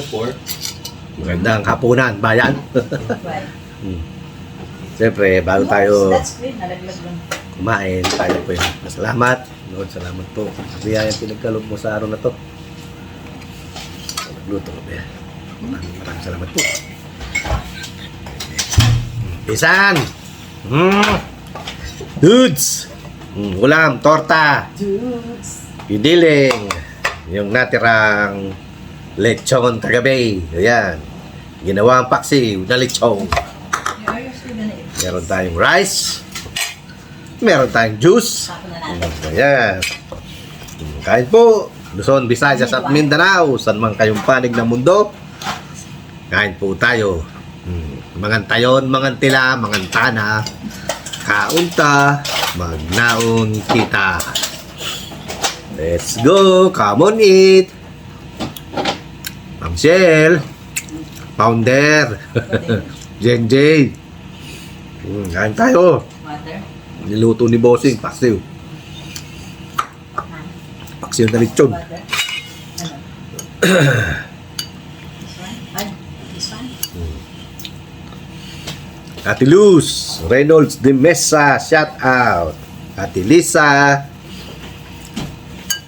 before. Magandang hapunan, bayan. Hmm. Siyempre, bago tayo kumain, tayo po yung masalamat. Lord, salamat po. Kaya yung pinagkaloob mo sa araw na to. Nagluto ko ba? Maraming maraming salamat po. Pisan! Mm. Dudes! Mm, ulam, torta, Dudes. idiling, yung natirang lechon kagabi. Ayan. Ginawang paksiw na lechon. Meron tayong rice. Meron tayong juice. Ayan. Kain po. Luzon, Visayas at Mindanao. San man kayong panig ng mundo. Kain po tayo. Hmm. Mangan tayon, mangan tila, mangan tana. Kaunta, magnaon kita. Let's go. Come on, eat. Shell. Founder. Jen J. Hmm, kain tayo. Water. Niluto ni Bossing, paksiw. Paksiw na lechon. Water. Ano? this one? Ay, this one? Ate Luz, Reynolds de Mesa, shout out. Ate Lisa,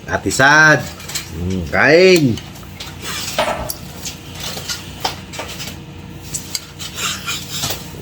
Ate Sad, mm, kain.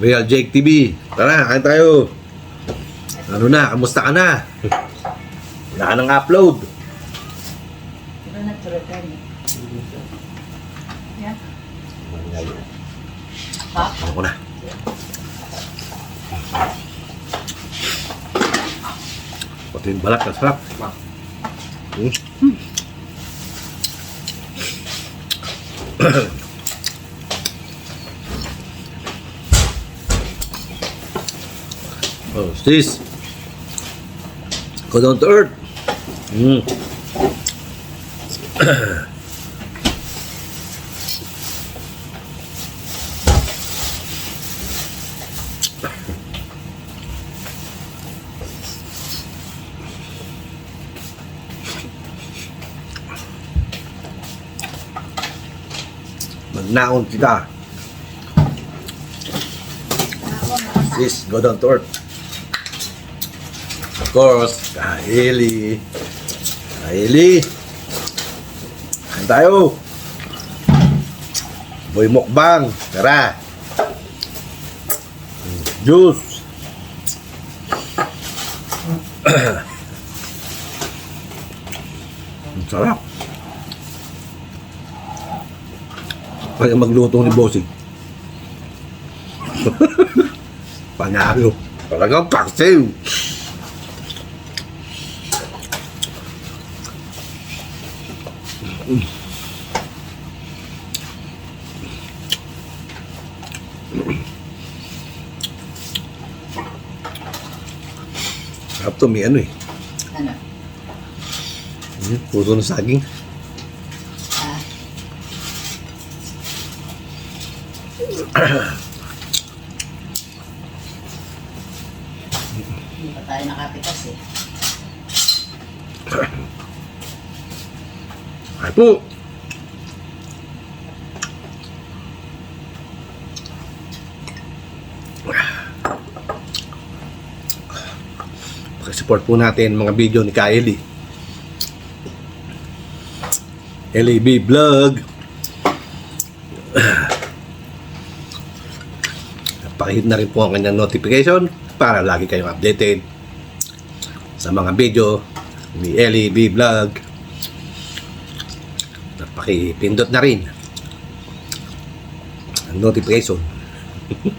Real Jake TV. Tara, kain tayo. Ano na, kamusta ka na? Wala ka nang upload. Ano ko na? Pati yung balat na sarap. Hmm. oh, sis. Go down to earth. Mm. Magnaon kita. Sis, go down to earth. Course, Kaili. Kaili. Kain tayo. Boy mukbang. Tara. Juice. Ang sarap. Kaya magluto ni Bossing. Panalo. Talagang paksiw. Sarap to, may ano eh. Ano? Hmm, Puso ng saging. Ah. Hindi pa tayo nakapitas eh. Po. Pakisupport po natin mga video ni Kylie. LAB Vlog. Pakihit na rin po ang kanyang notification para lagi kayong updated sa mga video ni LAB Vlog. Pakipindot na rin ang notification.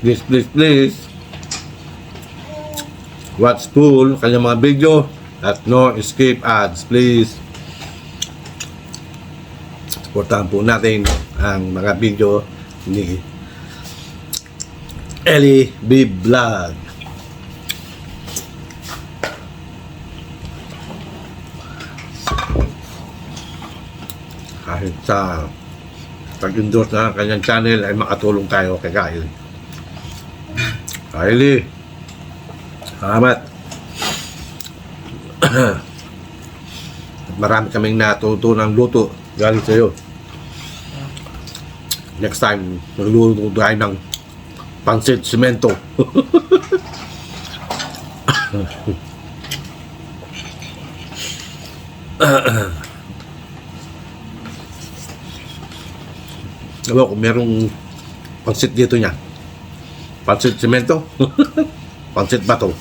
please, please, please. Watch full kanyang mga video at no escape ads, please. Supportahan po natin ang mga video ni Ellie B. Vlog. Kahit sa pag-endorse na ng kanyang channel ay makatulong tayo kay Kyle. Kylie, salamat. At marami kaming natutunang luto galing sa iyo. Next time, magluluto tayo ng pansit simento. Alam ko, merong pansit dito niya. Pansit simento. pansit bato.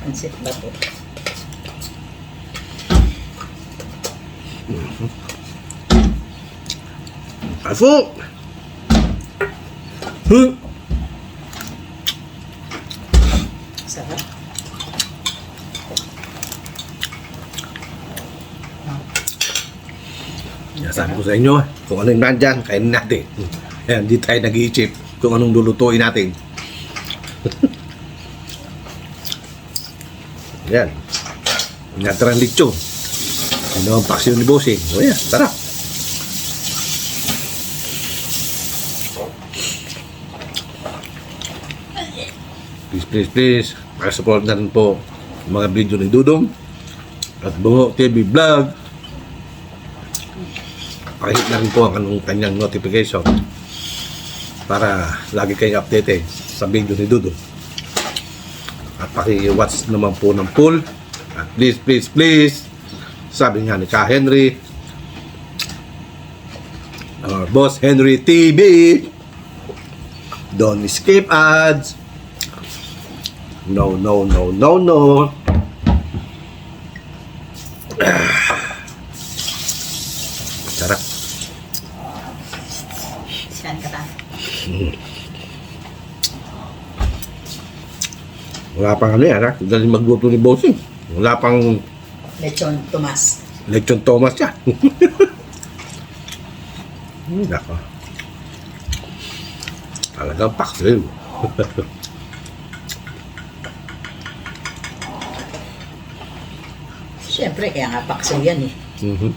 Pansit ba po? Pasok! Huh? Sarap. Kaya sabi ko sa inyo, kung ano yung nandyan, kainin natin. Kaya hindi tayo nag-iisip kung anong lulutuin natin. Yan. Natarang litsyo. Ano ang paksyon ni Bossing? O yan, tara. Please, please, please. Pakisupport na rin po mga video ni Dudong at Bungo TV Vlog pakihit na rin po ang anong kanyang notification para lagi kayong updated sa video ni Dudo. At paki-watch naman po ng full. At please, please, please, sabi nga ni Ka Henry, our boss Henry TV, don't skip ads. No, no, no, no, no. Sarap. Saan ka ba? Wala pang ano yan, ha? Dali magluto ni Bossing. Wala pang Lechon Tomas. Lechon Thomas yan. Hmm, Nako. Talagang paksil. Siyempre, kaya nga pakso yan eh. Mhm.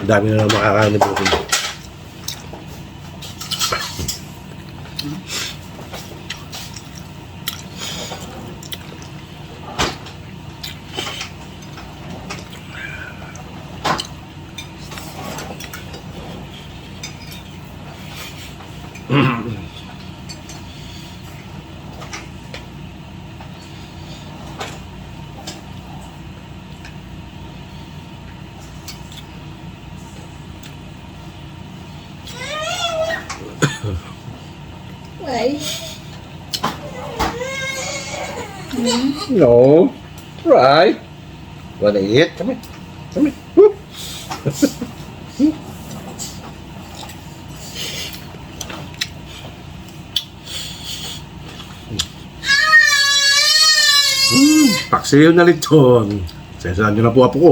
Ang dami na lang makakain ni Bossing. Why? No. Right. Wanna eat? Come here. Come here. Woo. Hmm, paksiyo na lechon. Sensaan nyo na po apo ko.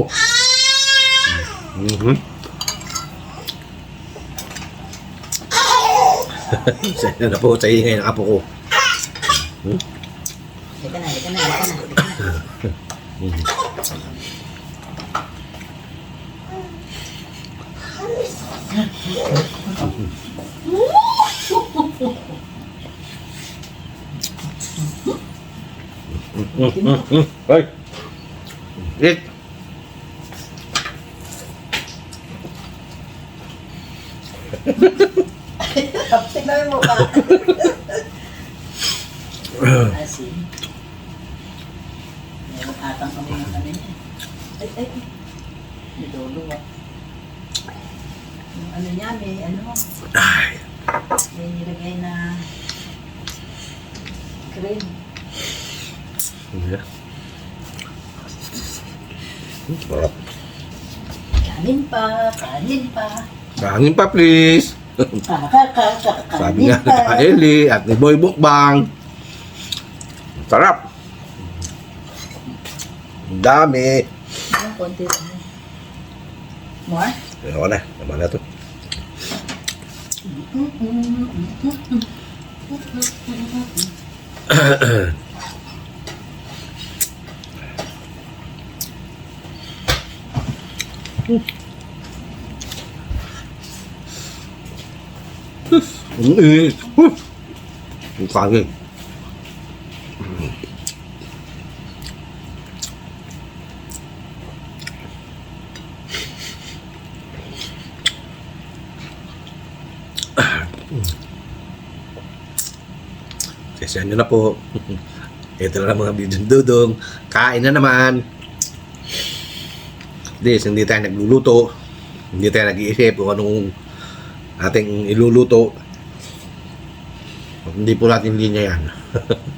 Mhm. Sensaan na po sa ingay ng apo ko. Halika na, halika na, halika na. halika na. Hoy. Eat. Mo ka. Asin. Meron atang kami ano niya. Ay, ay. Dolo ah. Yung ano niya, may ano, Ay. may nilagay na cream. Yeah. Kanin pa, kanin pa. Kanin pa, please. Sabi nga ni Kaeli at ni Boy Bukbang. Sarap. Ang dami. Ang konti lang. More? Ayoko na. Naman na to. Ang init. Huh. Ang kangin. Kasi nyo na po. Ito na lang mga video ng dudong. Kain na naman. This, hindi tayo nagluluto. Hindi tayo nag-iisip kung anong ating iluluto. Hindi po natin linya yan.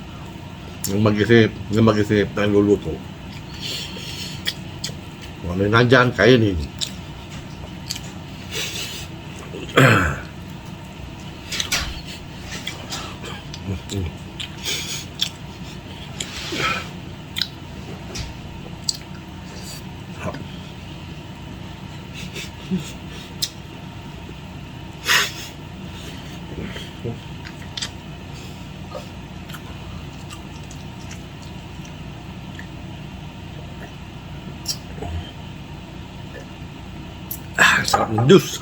Yung mag-isip, yung mag-isip na iluluto. Kung ano yung nandyan, kainin. Ah, sarap ng juice.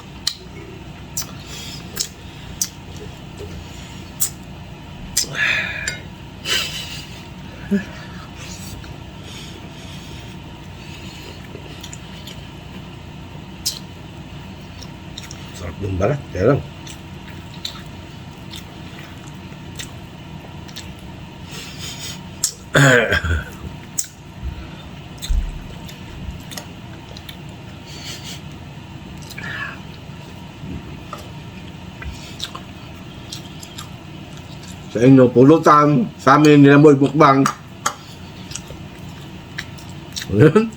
Sarap ng. Kaya. Sa inyo, pulutan. Sa amin, nilamoy mukbang. Ayan.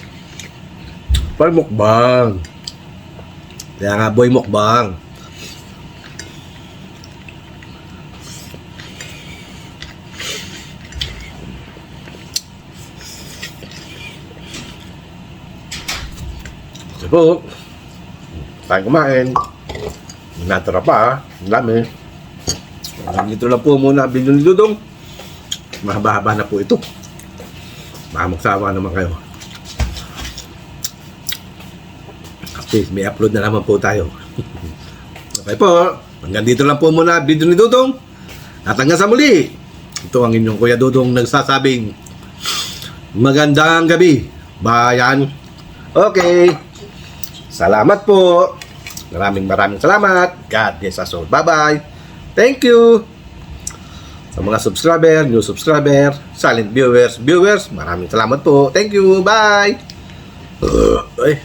Pal mukbang. Kaya nga, boy mukbang. Sige po. Tayo kumain. Natara pa, ah. Dami. Hanggang dito lang po muna video ni Dudong. Mahaba-haba na po ito. Baka magsawa naman kayo. At least may upload na naman po tayo. okay po. Hanggang dito lang po muna video ni Dudong. At hanggang sa muli. Ito ang inyong Kuya Dudong nagsasabing magandang gabi. Bayan. Okay. Salamat po. Maraming maraming salamat. God bless us all. Bye-bye. Thank you. Sa mga subscriber, new subscriber, silent viewers, viewers, maraming salamat po. Thank you. Bye. Uh, ay,